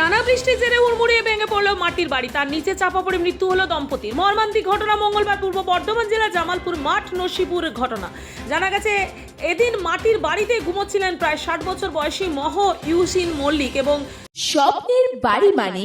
টানা বৃষ্টির জেরে উড়মুড়িয়ে ভেঙে পড়ল মাটির বাড়ি। তার নিচে চাপা পড়ে মৃত্যু হলো দম্পতির। মর্মান্তিক ঘটনা মঙ্গলবার পূর্ব বর্ধমান জেলার জামালপুর মাঠ নসিপুর ঘটনা। জানা গেছে, এদিন মাটির বাড়িতে ঘুমোচ্ছিলেন প্রায় ষাট বছর বয়সী মহ ইউসিন মল্লিক এবং স্বপ্নের বাড়ি মানে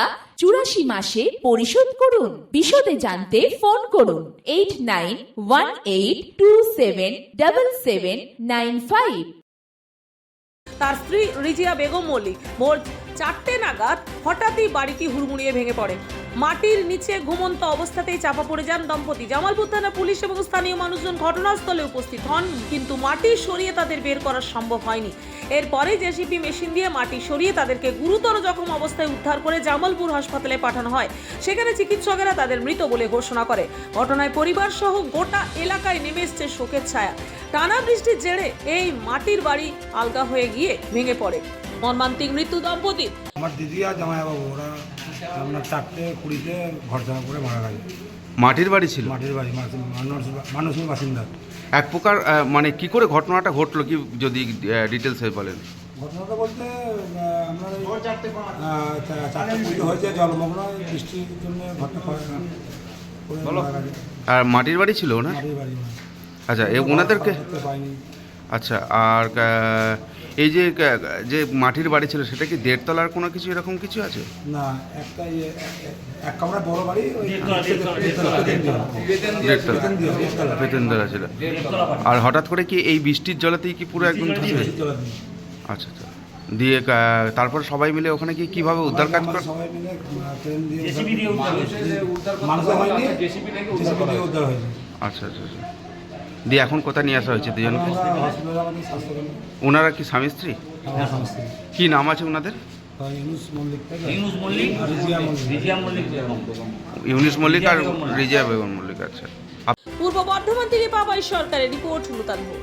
চুরাশি মাসে পরিশোধ করুন। বিশদে জানতে ফোন করুন। Eight nine one eight two seven double seven nine five. তার স্ত্রী রিজিয়া বেগম মল্লিক। ভোর চারটে নাগাদ হঠাৎই বাড়িটি হুড়মুড়িয়ে ভেঙে পড়ে। মাটির নিচে ঘুমন্ত অবস্থাতেই চাপা পড়ে যান দম্পতি। জামালপুর থানা পুলিশ এবং স্থানীয় মানুষজন ঘটনাস্থলে উপস্থিত হন, কিন্তু মাটি সরিয়ে তাদের বের করা সম্ভব হয়নি। এরপরে জেসিপি মেশিন দিয়ে মাটি সরিয়ে তাদেরকে গুরুতর জখম অবস্থায় উদ্ধার করে জামালপুর হাসপাতালে পাঠানো হয়। সেখানে চিকিৎসকেরা তাদের মৃত বলে ঘোষণা করে। ঘটনায় পরিবার সহ গোটা এলাকায় নেমে এসছে শোকের ছায়া। টানা বৃষ্টির জেরে এই মাটির বাড়ি আলগা হয়ে গিয়ে ভেঙে পড়ে। মর্মান্তিক মৃত্যু দম্পতির আমার দিদি আর জামাইবাবু ওরা আপনার চারটে কুড়িতে ঘর জামা করে মারা গেছে। মাটির বাড়ি ছিল? মাটির বাড়ি মানুষ মানুষের বাসিন্দা। এক প্রকার মানে কি করে ঘটনাটা ঘটলো কি যদি ডিটেলস হয়ে বলেন? ঘটনাটা বলতে আমরা চারটে কুড়িতে হয়েছে জলমগ্ন বৃষ্টির জন্য গেছে আর মাটির বাড়ি ছিল না। আচ্ছা এ ওনাদেরকে পাইনি। আচ্ছা আর এই যে যে মাটির বাড়ি ছিল সেটা কি দেড়তলার কোনো কিছু এরকম কিছু আছে? না একটা ইয়ে এক- কামরা বড় বাড়ি দেড়তলা, ছিল। আর হঠাৎ করে কি এই বৃষ্টির জলেতেই কি পুরো একদম। আচ্ছা আচ্ছা। দিয়ে তারপর সবাই মিলে ওখানে কি কীভাবে উদ্ধার কাজ করে সবাই মিলে ট্রেন দিয়ে হয়নি। আচ্ছা আচ্ছা আচ্ছা। দিয়ে এখন কোথায় নিয়ে আসা হয়েছে দুজনকে? ওনারা কি স্বামী স্ত্রী? কি নাম আছে ওনাদের? ইউনুস মল্লিক আর রিজিয়া বেগম। ইউনিস মল্লিক আর রিজিয়া বেগম মল্লিক। রিজিয়া আচ্ছা। পূর্ব বর্ধমান থেকে পাবাই সরকারের রিপোর্ট ভোগ।